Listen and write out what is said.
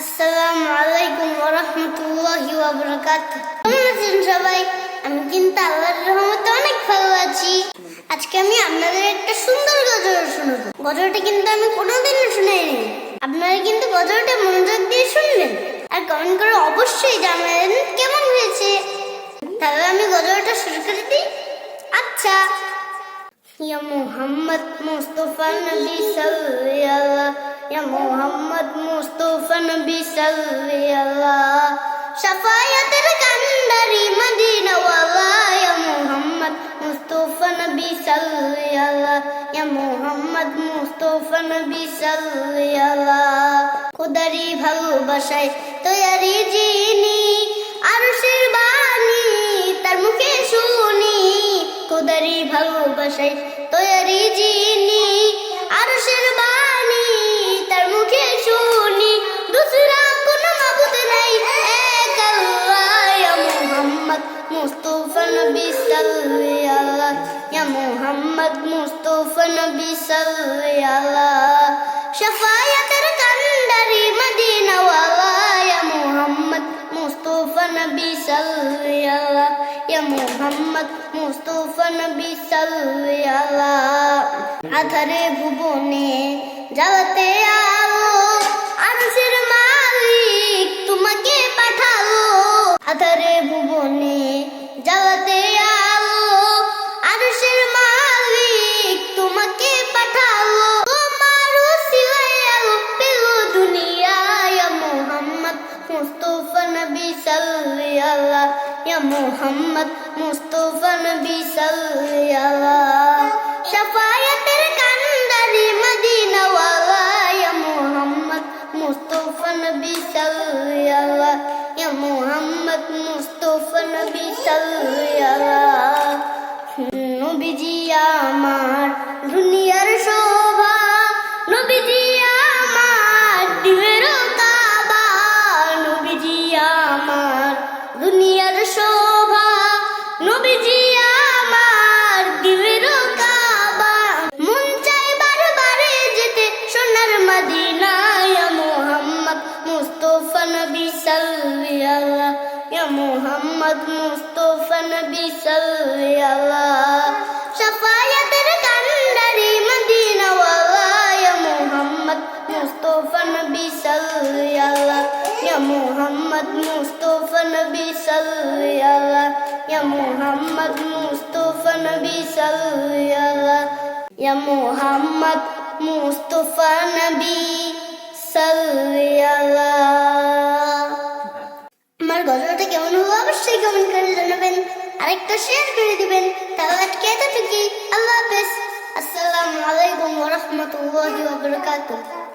আসসালামু আলাইকুম ওয়া রাহমাতুল্লাহি আমি কিন্তু আল্লাহর রহমতে অনেক ভালো আছি। আজকে আমি আপনাদের একটা সুন্দর গজল শোনাবো। গজলটা কিন্তু আমি কোনোদিনও শুনাইনি। আপনারা কিন্তু গজলটা মনোযোগ দিয়ে শুনবেন আর কমেন্ট করে অবশ্যই জানাবেন কেমন হয়েছে। তাহলে আমি গজলটা শুরু করে দিই। আচ্ছা। ইয়া মোহাম্মদ মুস্তফা নবী সাল্লাল্লাহু یا محمد مصطفی نبی صلی اللہ شفاعت کندری مدینہ والا یا محمد مصطفی نبی صلی اللہ یا محمد مصطفی نبی صلی اللہ خداری بھلو بشائی تو یاری جینی আরশের বাণী তার মুখে শুনি খুদারি ভালোবাসায় তৈরি জিন মুস্তাফা নবী সাল্লাল্লাহু শাফায়াতের কান্ডারি মদিনা ওয়ালা ইয়া মুহাম্মদ মুস্তাফা নবী ইয়া মুহাম্মদ আধারে ভুবনে জ্বালাতে আলো আরশের নবী সাল্লাল্লাহু, ইয়া মুহাম্মদ মুস্তাফা নবী সাল্লাল্লাহু। শাফায়াতের কান্দারি মদিনা ওয়ালা ইয়া মুহাম্মদ মুস্তাফা নবী সাল্লাল্লাহু, ইয়া মুহাম্মদ মুস্তাফা নবী সাল্লাল্লাহু। নবীজি আমার মুহাম্মদ মুস্তাফা নবী সাল্লাল্লাহু। শাফায়াতের কান্ডারি মদিনা ওয়ালা ইয়া মুহাম্মদ মুস্তাফা নবী সাল্লাল্লাহু। ইয়া মুহাম্মদ মুস্তাফা নবী সাল্লাল্লাহু। ইয়া মুহাম্মদ মুস্তাফা নবী সাল্লাল্লাহু। ইয়া মুহাম্মদ মুস্তাফা নবী। আমার কেমন হলো অবশ্যই কমেন্ট করে জানাবেন। আরেকটা শেয়ার করে দিবেন। তাহলে আজকে এতটুকুই? আল্লাহ হাফেজ। আসসালামু আলাইকুম ওয়া রাহমাতুল্লাহি ওয়া বারাকাতুহু।